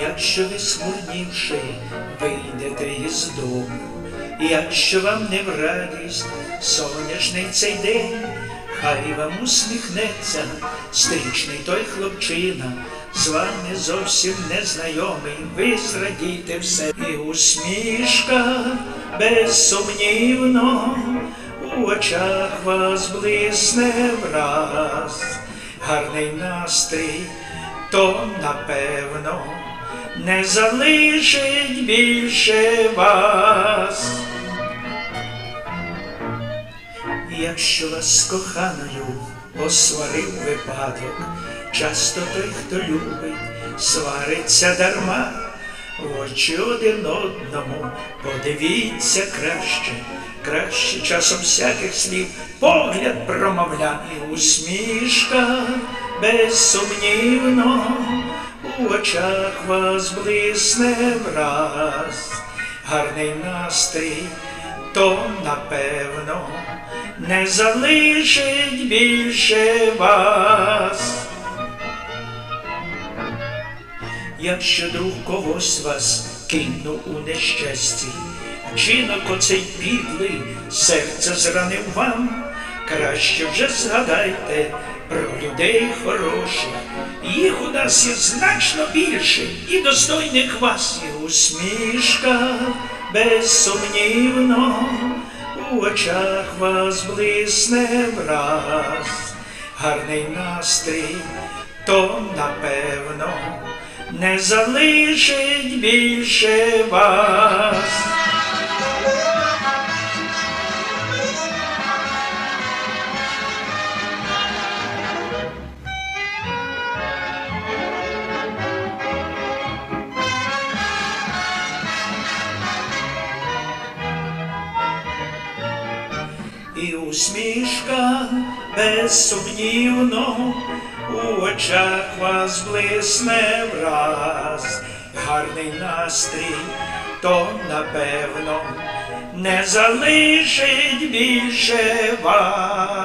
Якщо ви смурнівши, вийдете із дому, якщо вам не в радість сонячний цей день, хай вам усміхнеться стрічний той хлопчина, з вами зовсім незнайомий, ви зрадійте все, і усмішка безсумнівно у очах вас блисне враз, гарний настрій, то напевно не залишить більше вас. Якщо вас коханою посварив випадок, часто той, хто любить, свариться дарма, в очі один одному подивіться краще, краще часом всяких слів погляд промовля і усмішка безсумнівно у очах вас блисне враз, гарний настрій, то напевно не залишить більше вас. Якщо друг когось вас кинув у нещасті, чинок оцей підлий серце зранив вам, краще вже згадайте про людей хороших, їх у нас є значно більше і достойних вас, і усмішка безсумнівно. У очах вас блисне враз, гарний настрій, то напевно не залишить більше вас. І усмішка безсумнівно у очах вас блисне враз, гарний настрій, то напевно не залишить більше вас.